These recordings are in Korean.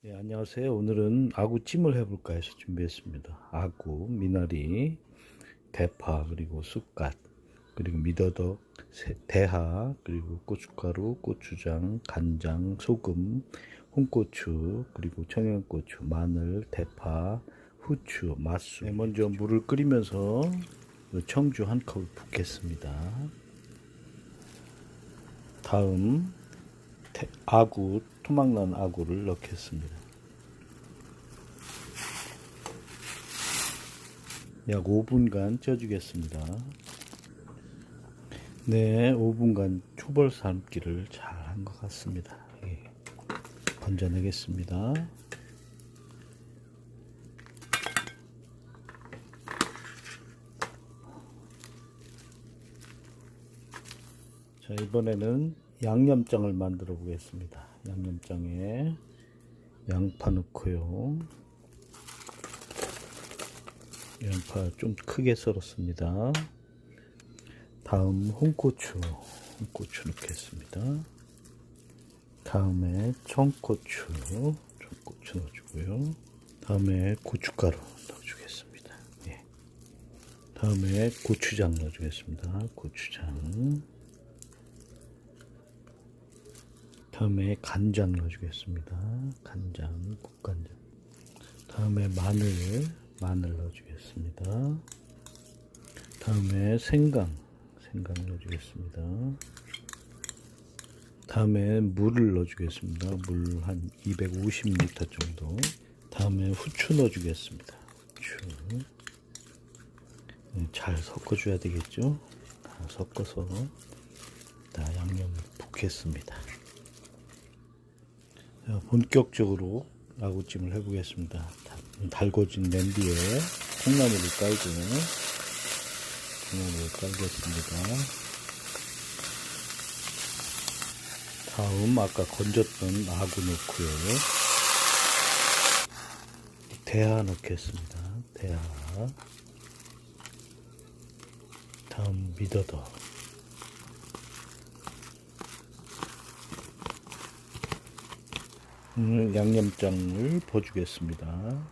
네, 안녕하세요. 오늘은 아구찜을 해볼까 해서 준비했습니다. 아구, 미나리, 대파, 그리고 쑥갓, 그리고 미더덕, 세- 대하, 그리고 고춧가루, 고추장, 간장, 소금, 홍고추, 그리고 청양고추, 마늘, 대파, 후추, 맛술. 네, 먼저 물을 끓이면서 이 청주 한 컵을 붓겠습니다. 다음 태- 아구, 토막난 아구를 넣겠습니다. 약 5분간 쪄주겠습니다. 네, 5분간 초벌 삶기를 잘 한 것 같습니다. 예. 건져내겠습니다. 자, 이번에는 양념장을 만들어 보겠습니다. 양념장에 양파 넣고요. 양파 좀 크게 썰었습니다. 다음 홍고추, 홍고추 넣겠습니다. 다음에 청고추, 청고추 넣어주고요. 다음에 고춧가루 넣어주겠습니다. 예. 다음에 고추장 넣어주겠습니다. 고추장. 다음에 간장 넣어주겠습니다. 간장, 국간장. 다음에 마늘, 마늘 넣어주겠습니다. 다음에 생강, 생강 넣어주겠습니다. 다음에 물을 넣어주겠습니다. 물 한 250리터 정도. 다음에 후추 넣어주겠습니다. 후추. 네, 잘 섞어줘야 되겠죠? 다 섞어서 다 양념을 붓겠습니다. 자, 본격적으로 아구찜을 해보겠습니다. 다- 달궈진 냄비에 콩나물을 깔고 콩나물을 깔겠습니다. 다음 아까 건졌던 아구 넣고요. 대하 넣겠습니다. 대하. 다음 미더덕. 음, 양념장을 부어주겠습니다.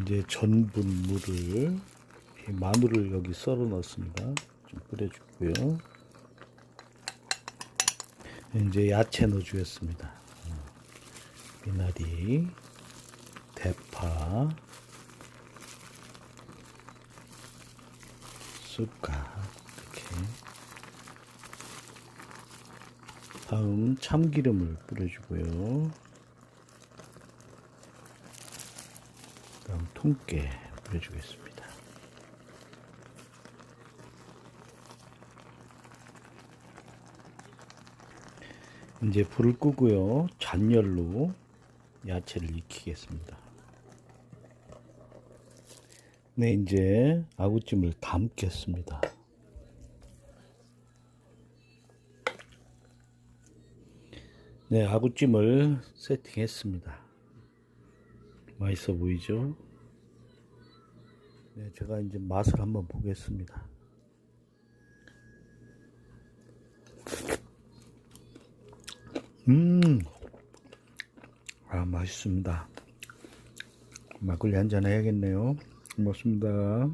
이제 전분 물을 이 마늘을 여기 썰어 넣습니다. 좀 뿌려주고요. 이제 야채 넣어주겠습니다. 어, 미나리, 대파, 쑥갓 이렇게. 다음 참기름을 뿌려주고요. 다음 통깨 뿌려주겠습니다. 이제 불을 끄고요. 잔열로 야채를 익히겠습니다. 네, 이제 아구찜을 담겠습니다. 네, 아구찜을 세팅했습니다. 맛있어 보이죠? 네, 제가 이제 맛을 한번 보겠습니다. 음, 아, 맛있습니다. 막걸리 한잔 해야겠네요. 고맙습니다.